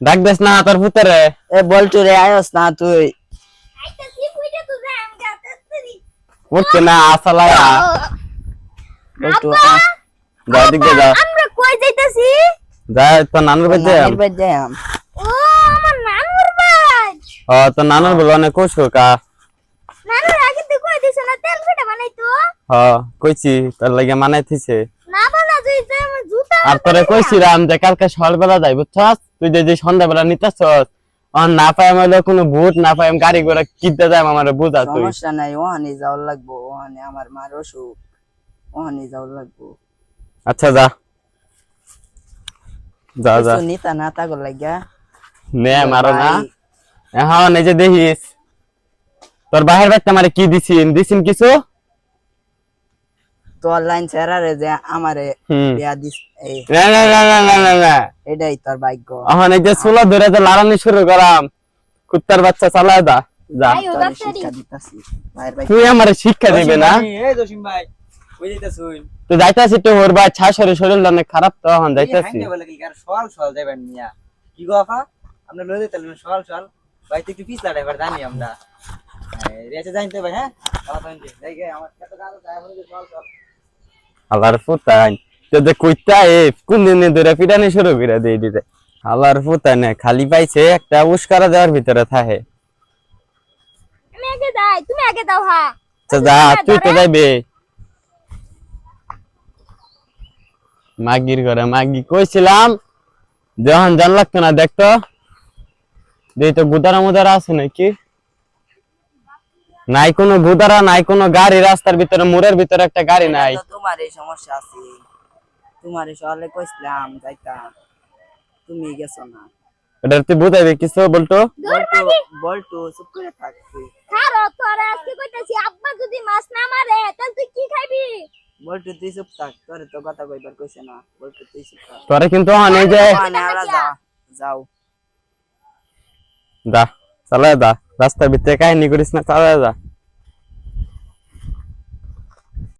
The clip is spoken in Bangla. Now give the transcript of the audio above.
ডাক দেস না তোর পুতরে এ বলটু রে আয়স না তুই। তো উঠছে না আসলায়া বলটু আব্বা! যা দিক দিয়ে যা। আমরা কই যাইতাছি? যা তোর নানুর বাড়ি যা নানির বাড়ি যাইয়াম ও আমার নানুর বাড়ি! ও তোর নানুর বলো অনেক কইছো কা। নানুর আগে তো কই দিছ না তেল ফেটা বানাইতো? হ কইছি তোর লাগে আর তোরে কইছিলাম যে কালকে সকালবেলা যাই বুঝছস? তুই যে সন্ধ্যাবেলা নিতেছস আর না পাই আমার কোনো ভূত না পাই আমি গাড়ি ঘোড়া কিনতে যাই আমার বুঝা তুই। সমস্যা নাই ওহানি যাওয়ার লাগবো ওহানি আমার মার অসুখ ওহানি যাওয়ার লাগবো। আচ্ছা যা। যা যা। নিতা না তাগো লাগিয়া। নে মারো না। এখন এই যে দেখিস তোর বাহির বাচ্চা মারে কি দিছিন দিছিন কিছু? তোর লাইন ছেড়ারে যে আমারে বিয়া দিস না না না না না না না এটাই তোর ভাগ্য। এখন এই যে ধরে যে লাড়ানি শুরু করাম কুত্তার বাচ্চা চালায় দা যা। তুই আমার শিক্ষা দিবে না? এই জসিম ভাই ওই যাইতাছি তো ওর ভাই ছাসরে শরীর অনেক খারাপ তো এখন যাইতাছি। হাইন্দে বলে কি আর সওয়াল সওয়াল যাবেন মিয়া কি গো আফা আমরা লয়ে সওয়াল সওয়াল। ভাই তুই একটু পিছলা ড্রাইভার জানি আমরা। রেচে জানতে ভাই হ্যাঁ? আমার যাই গে আমার যায় বলে সওয়াল সওয়াল আল্লাহর ফুতাই। তো কইতা এ কোন দিন ধরে পিটানি শুরু করে দিয়ে দিতে। খালি পাইছে একটা উস্কারা দেওয়ার ভিতরে থাকে। আমি আগে যাই তুমি আগে দাও হা। তো যা তুই তো যাইবে। মাগির ঘরে মাগি কইছিলাম যখন জান লাগতো না দেখতো। দেই তো গুদারা মুদারা আছে নাকি? নাই কোনো গুদারা নাই কোনো গাড়ি রাস্তার ভিতরে মোড়ের ভিতরে একটা গাড়ি নাই। তোমার এই সমস্যা আছে। তোমার সকালে কইছিলাম যাইতা। তুমি গেছো না। এটা তুই বুঝাইবে কিছু বলতো? বলটু বলটু চুপ করে থাক খারো তোরে আজকে কইতাছি আব্বা যদি মাছ না মারে তাহলে তুই কি খাবি বলটু তুই চুপ থাক তোরে তো কথা কইবার কইছে না। বলটু তুই চুপ থাক। তোরে কিন্তু আলা যা যাও। যা। চালায় যা রাস্তার ভিতরে কাহিনী করিস না চালায় যা।